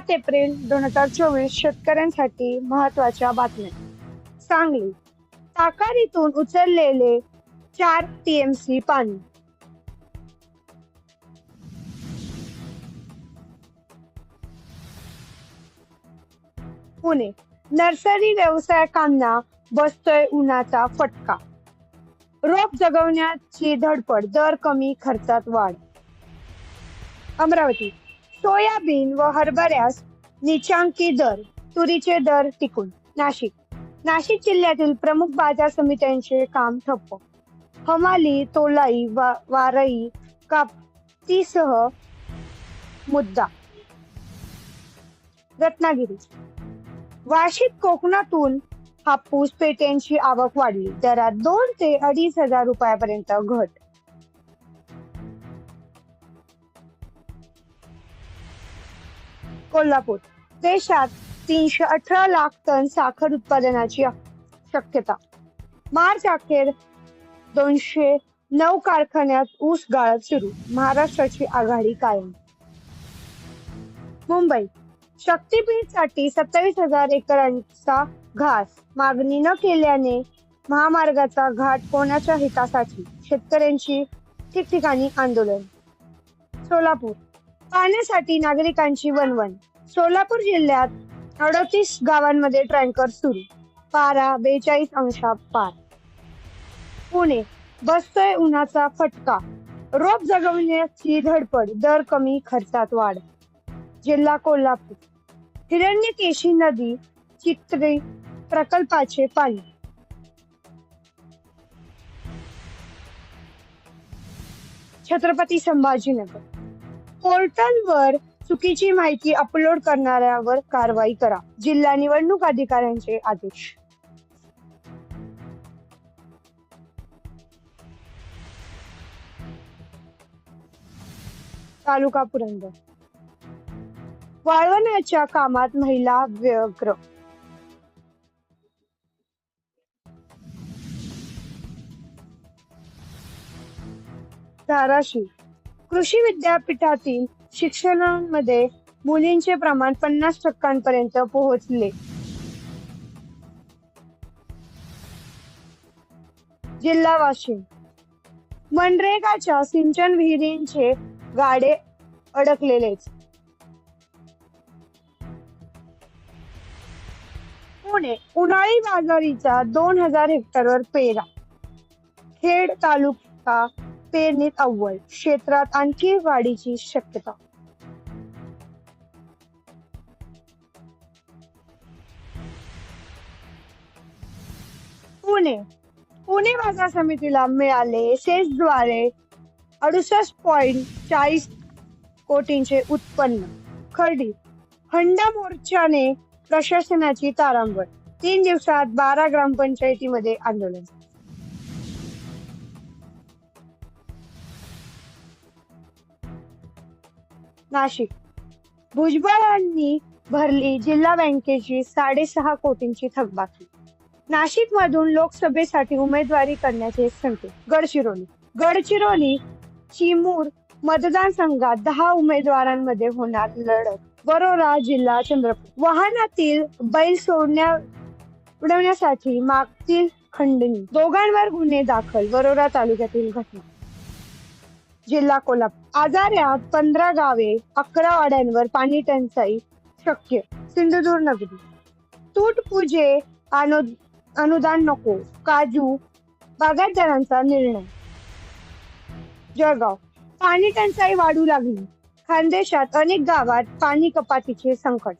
सात एप्रिल दोन हजार चोवीस शेतकऱ्यांसाठी महत्त्वाच्या बातम्या. सांगली. ताकारीतून उचललेले चार टीएमसी पाणी. पुणे. नर्सरी व्यवसायकांना बसतोय उन्हाचा फटका. रोप जगवण्याची धडपड दर कमी खर्चात वाढ. अमरावती. सोयाबीन व हरभऱ्यास निचांकी दर तुरीचे दर टिकून. नाशिक. नाशिक जिल्ह्यातील प्रमुख बाजार समित्यांचे काम ठप्प. हमाली तोलाई वा- वारई कापतीसह मुद्दा. रत्नागिरी. वार्षिक कोकणातून हापूस पेट्यांची आवक वाढली. दरात दोन ते अडीच हजार रुपयापर्यंत घट. कोल्हापूर. देशात तीनशे अठरा लाख टन साखर उत्पादनाची शक्यता. मार्च अखेर दोनशे नऊ कारखान्यात ऊस गाळप सुरू. महाराष्ट्राची आघाडी कायम. मुंबई. शक्तीपीठसाठी सत्तावीस हजार एकरांचा घास मागणी न केल्याने महामार्गाचा घाट कोणाच्या हितासाठी? शेतकऱ्यांची ठिकठिकाणी आंदोलन. सोलापूर. पाण्यासाठी नागरिकांची वणवण. सोलापूर जिल्ह्यात अडतीस गावांमध्ये टँकर सुरू. पारा बेचाळीस अंशा पार. पुणे बसतोय उन्हाचा फटका. रोप जगवण्याची धडपड दर कमी खर्चात वाढ. जिल्हा कोल्हापूर. हिरण्यकेशी नदी चित्रे प्रकल्पाचे पाणी. छत्रपती संभाजीनगर. पोर्टलवर चुकीची माहिती अपलोड करणाऱ्यावर कारवाई करा. जिल्हा निवडणूक अधिकाऱ्यांचे आदेश. तालुका पुरंदर. वाळवण्याच्या कामात महिला व्यग्र. धाराशिव. कृषी विद्यापीठातील शिक्षणामध्ये मुलींचे प्रमाण पन्नास टक्क्यांपर्यंत पोहोचले. जिल्हा वाशिम. मनरेगाच्या सिंचन विहिरींचे गाडे अडकलेलेच. पुणे उन्हाळी बाजारीचा दोन हजार हेक्टरवर पेरा. खेड तालुका पेरणीत अव्वल क्षेत्रात आणखी वाढीची शक्यता. पुणे. पुणे बाजार समितीला मिळाले सेसद्वारे अडुसष्ट पॉइंट चाळीस कोटींचे उत्पन्न. खर्डी. हंडा मोर्चाने प्रशासनाची तारांबळ. तीन दिवसात बारा ग्रामपंचायतीमध्ये आंदोलन. नाशिक. भुजबळांनी भरली जिल्हा बँकेची साडेसहा कोटींची थकबाकी. नाशिक मधून लोकसभेसाठी उमेदवारी करण्याचे संकेत. गडचिरोली. गडचिरोली चिमूर मतदारसंघात दहा उमेदवारांमध्ये होणार लढत. वरोरा जिल्हा चंद्रपूर. वाहनातील बैल सोडण्या उडवण्यासाठी मागतील खंडणी. दोघांवर गुन्हे दाखल वरोरा तालुक्यातील घटना. जिल्हा कोल्हापूर. आजाऱ्यात पंधरा गावे अकरा वाड्यांवर पाणी टंचाई शक्य. सिंधुदुर्ग नगरी. तूट पूजे अनुदान नको. काजू बागायतदारांचा निर्णय. जळगाव. पाणी टंचाई वाढू लागली. खानदेशात अनेक गावात पाणी कपातीचे संकट.